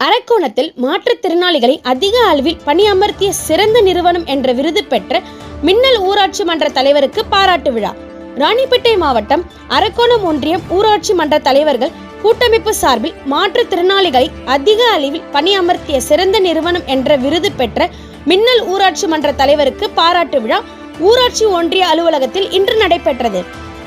அரக்கோணத்தில் மாற்றுத்திறனாளிகளை அதிக அளவில் பணியமர்த்திய சிறந்த நிறுவனம் என்ற விருது பெற்ற மின்னல் ஊராட்சி மன்ற தலைவருக்கு பாராட்டு விழா. ராணிப்பேட்டை மாவட்டம் அரக்கோணம் ஒன்றியம் ஊராட்சி மன்ற தலைவர்கள் கூட்டமைப்பு சார்பில் மாற்றுத்திறனாளிகளை அதிக அளவில் பணியமர்த்திய சிறந்த நிறுவனம் என்ற விருது பெற்ற மின்னல் ஊராட்சி மன்ற தலைவருக்கு பாராட்டு விழா ஊராட்சி ஒன்றிய அலுவலகத்தில் இன்று நடைபெற்றது.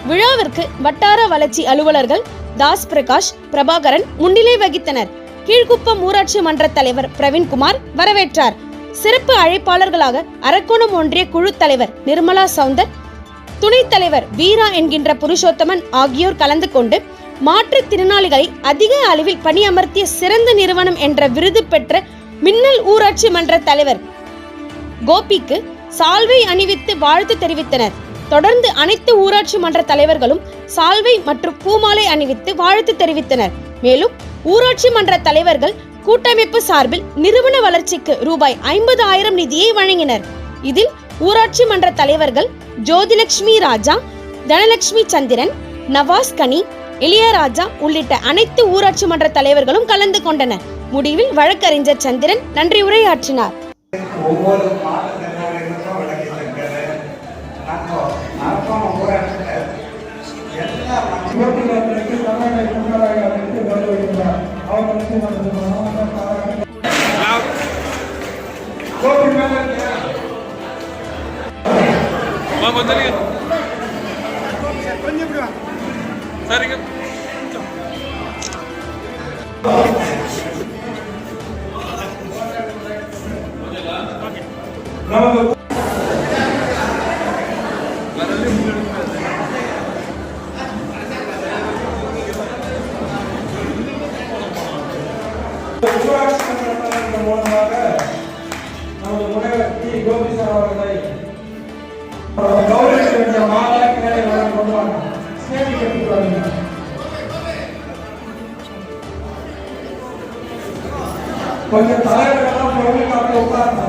விழாவிற்கு வட்டார வளர்ச்சி அலுவலர்கள் தாஸ் பிரகாஷ் பிரபாகரன் முன்னிலை வகித்தனர். கீழ்குப்பம் ஊராட்சி மன்ற தலைவர் பிரவீன்குமார் வரவேற்றார். சிறப்பு அழைப்பாளர்களாக அரக்கோணம் ஒன்றிய குழு தலைவர் நிர்மலா சவுந்தர் துணைத் தலைவர் வீரா என்கின்ற புருஷோத்தமன் ஆகியோர் கலந்து கொண்டு மாற்றுத்திறனாளிகளை அதிக அளவில் பணியமர்த்திய சிறந்த நிறுவனம் என்ற விருது பெற்ற மின்னல் ஊராட்சி மன்ற தலைவர் கோபிக்கு சால்வை அணிவித்து வாழ்த்து தெரிவித்தனர். தொடர்ந்து அனைத்து ஊராட்சி மன்ற தலைவர்களும் சால்வை மற்றும் பூமாலை அணிவித்து வாழ்த்து தெரிவித்தனர். மேலும் ஊராட்சி மன்ற தலைவர்கள் கூட்டமைப்பு சார்பில் நிறுவன வளர்ச்சிக்கு ரூபாய் ஐம்பது ஆயிரம் நிதியை வழங்கினர். இதில் ஊராட்சி மன்ற தலைவர்கள் ஜோதிலட்சுமி ராஜா தனலட்சுமி சந்திரன் நவாஸ் கனி இளையராஜா உள்ளிட்ட அனைத்து ஊராட்சி மன்ற தலைவர்களும் கலந்து கொண்டனர். முடிவில் வழக்கறிஞர் சந்திரன் நன்றி உரையாற்றினார் ஒவ்வொரு மாற்றுத்திறனாளிகளுக்கும் விளக்கி சென்றது அப்போ அரசாங்கம் ஊராட்சியில் எல்லா மக்களும் சிவப்பிள்ளைகளுக்கு தமிழக முன்னதாக அமைத்து வருகின்றார் அவர்களுக்கு நமது. கோபி மேல சரிங்க. வருகிறார் கொஞ்சம் தலைவர்களெல்லாம் பொருளுக்காக உட்கார்ந்தார்